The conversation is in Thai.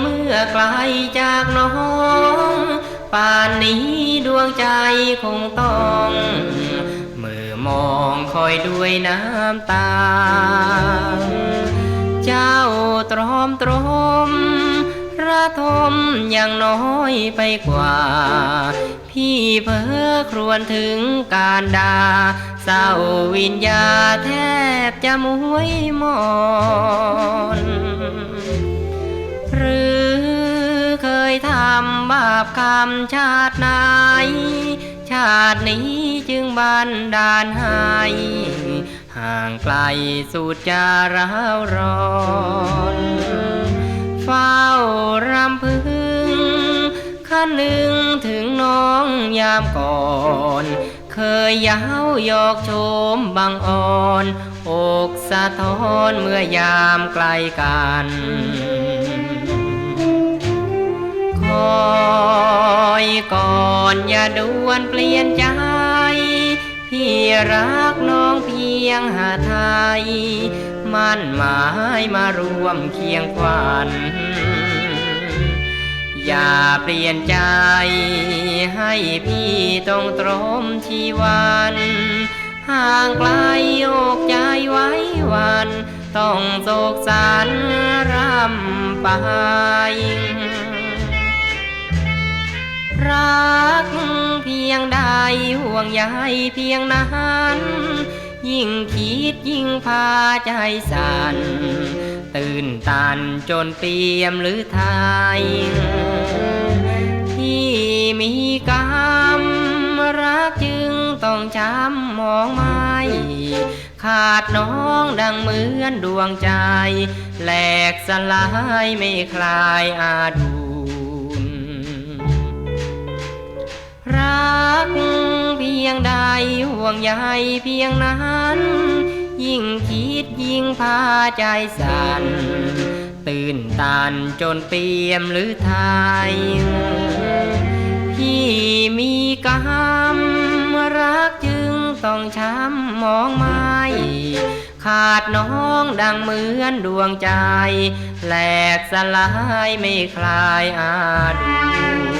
เมื่อไกลจากน้องป่านนี้ดวงใจคงต้องมือมองคอยด้วยน้ำตา เจ้าตรอมตรมระทมอย่างน้อยไปกว่า พี่เพ้อครวญถึงการดาเศร้าวิญญาแทบจะมวยมอนาปคำชาติไหน ชาตินี้จึงบันดาลให้ ห่างไกลสุดจาร้าวร้อนเฝ้ารำพึงคันหนึ่งถึงน้องยามก่อนเคยยาหยอกโชมบังอ่อน อกสะท้อนเมื่อยามไกลกัน อยก่อนอย่าด่วนเปลี่ยนใจ พี่รักน้องเพียงหาไทย มั่นหมายมารวมเคียงควันอย่าเปลี่ยนใจ ให้พี่ต้องตรมชีวันห่างไกลอกใจไว้วัน ต้องโศกสันรำไป รัก เพียงใดห่วงใยเพียงนั้นยิ่งคิดยิ่งพาใจสั่นตื่นตันจนเปียมหรือไทย ที่มีกรรมรักจึงต้องช้ำมองไม่ขาดน้องดังเหมือนดวงใจแหลกสลายไม่คลายอาดู กเพียงใดห่วงใยเพียงนั้น ยิ่งคิดยิ่งพาใจสั่นตื่นตันจนเปียมหรือไทยพี่มีกรรมรักจึงต้องช้ำมองไม่ขาดน้องดังเหมือนดวงใจแหลกสลายไม่คลายอาดู